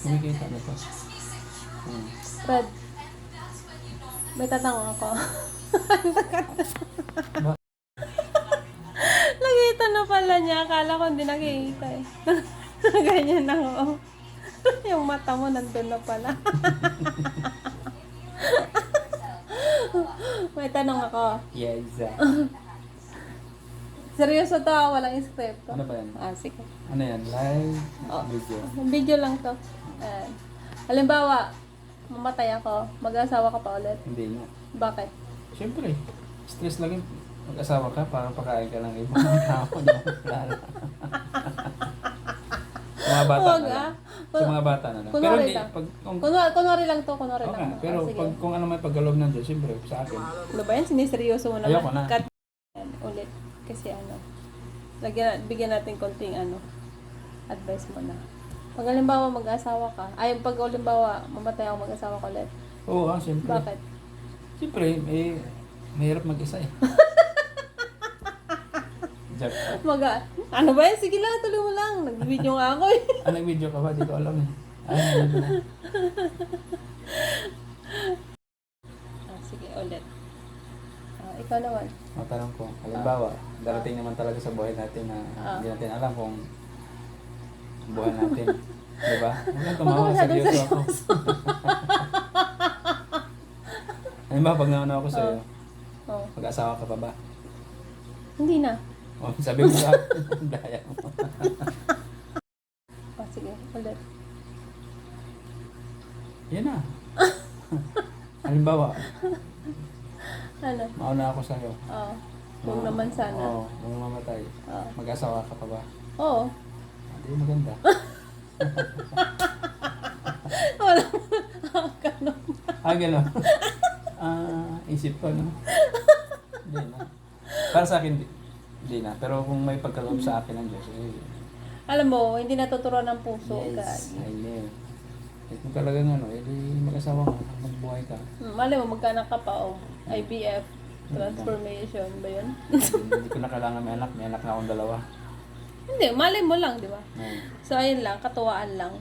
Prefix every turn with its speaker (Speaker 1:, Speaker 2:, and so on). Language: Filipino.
Speaker 1: ko. Hmm.
Speaker 2: Fred, may tatanong ako. Nakita na pala niya. Akala ko hindi nakikita eh. Ganyan na ako. Yung mata mo nandun na pala. may tanong ako.
Speaker 1: Yes.
Speaker 2: Seryoso to, walang script.
Speaker 1: Ano ba yan?
Speaker 2: Ah, sige.
Speaker 1: Ano yan? Live
Speaker 2: Oh.
Speaker 1: video.
Speaker 2: Video lang to. Ayan. Halimbawa, mamatay ako, mag-asawa ka pa ulit.
Speaker 1: Hindi nga.
Speaker 2: Bakit?
Speaker 1: Siyempre, stress lang yung mag-asawa ka, parang pakain ka ng ibang tao. Sa mga bata
Speaker 2: Huwag
Speaker 1: na lang.
Speaker 2: ah.
Speaker 1: Sa mga bata na lang. Pero
Speaker 2: Kunwari
Speaker 1: hindi,
Speaker 2: lang.
Speaker 1: pag, kung,
Speaker 2: Kunwari, kunwari lang to, kunwari
Speaker 1: okay,
Speaker 2: lang.
Speaker 1: pero
Speaker 2: Ah, sige.
Speaker 1: pag, kung ano may paggalog ng Diyos, siyempre, sa akin.
Speaker 2: Ano ba yan? Siniseryoso mo naman.
Speaker 1: Ayoko na.
Speaker 2: Cut yan, ulit. Kasi ano, lagyan, bigyan natin konting ano, advice mo na. Pag halimbawa mag-asawa ka, ay pag halimbawa mamatay ako mag-asawa ko ulit.
Speaker 1: Oo, ah, siyempre.
Speaker 2: Bakit?
Speaker 1: Siyempre, eh, mahirap mag-isa eh. Joke.
Speaker 2: Mag ano ba yan? Sige lang, tuloy mo lang. Nag-video nga ako eh.
Speaker 1: Ah, nag-video ka ba? Di ko alam eh. Ay, na.
Speaker 2: ah, sige, ulit. Ah, ikaw naman.
Speaker 1: Matanong ko, halimbawa, darating naman talaga sa buhay natin na
Speaker 2: Ah.
Speaker 1: hindi natin alam kung buhay natin. Di ba? Huwag kang
Speaker 2: Huwag ka
Speaker 1: tumawa,
Speaker 2: masyadong
Speaker 1: seryoso ako. halimbawa, pag nauna ako sa'yo,
Speaker 2: Oh,
Speaker 1: mag-asawa ka pa ba?
Speaker 2: hindi na.
Speaker 1: O, sabi mo sa daya mo.
Speaker 2: Ah, sige, ulit.
Speaker 1: Yan na. halimbawa,
Speaker 2: Ano?
Speaker 1: mauna ako sa'yo.
Speaker 2: Oh, kung naman sana.
Speaker 1: Oo, kung mamatay.
Speaker 2: Oh.
Speaker 1: Mag-asawa ka pa ba?
Speaker 2: Oo.
Speaker 1: Hindi, maganda.
Speaker 2: Wala mo. Ganun.
Speaker 1: Ah, gano'n. Ah, isip ko, no? Hindi na. Para sa akin, di- hindi na. Pero kung may pagkaloob sa akin ng Diyos, eh,
Speaker 2: Alam mo, hindi natuturuan ng puso.
Speaker 1: yes,
Speaker 2: Yes.
Speaker 1: I know. Eh, kung talagang ano, eh, di mag-asawa ka, magbuhay ka.
Speaker 2: Hmm, Mali mo, magkaanak ka pa, oh. IVF, transformation ba yun?
Speaker 1: hindi, hindi ko na kailangan may anak, may anak na akong dalawa.
Speaker 2: Hindi, mali mo lang, di ba?
Speaker 1: Hmm.
Speaker 2: So, ayun lang, katuwaan lang.